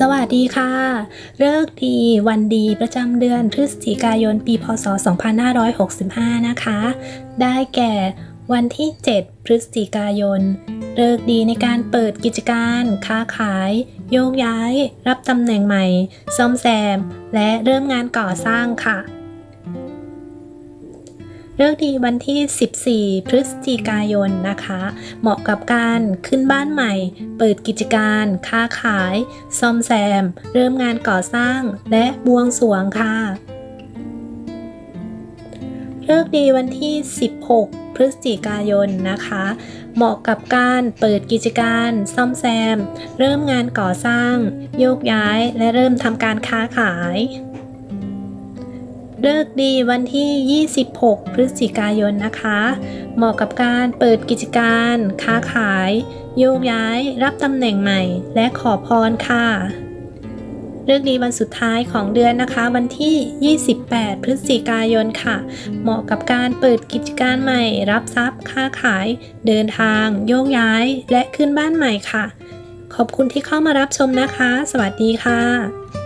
สวัสดีค่ะเลิกดีวันดีประจำเดือนพฤศจิกายน ปีพศ 2565 นะคะ ได้แก่วันที่ 7 พฤศจิกายนเลิกดีในการเปิดกิจการ ค้าขาย โยกย้าย รับตำแหน่งใหม่ ซ่อมแซม และเริ่มงานก่อสร้างค่ะ เลิกดีวันที่ 14 พฤศจิกายนนะคะ เหมาะกับการขึ้นบ้านใหม่ เปิดกิจการ ค้าขาย ซ่อมแซม เริ่มงานก่อสร้าง และบวงสรวงค่ะเลิกดีวันที่ 16 พฤศจิกายนนะคะ เหมาะกับการเปิดกิจการ ซ่อมแซม เริ่มงานก่อสร้าง โยกย้าย และเริ่มทำการค้าขาย เลิกดีวันที่ 26 พฤศจิกายนนะคะ เหมาะกับการเปิดกิจการ ค้าขาย โยกย้าย รับตำแหน่งใหม่ และขอพรค่ะเลิกดีวันสุดท้ายของเดือนนะคะ วันที่ 28 พฤศจิกายนค่ะ เหมาะกับการเปิดกิจการใหม่ รับทรัพย์ ค้าขาย เดินทาง โยกย้าย และขึ้นบ้านใหม่ค่ะ ขอบคุณที่เข้ามารับชมนะคะ สวัสดีค่ะ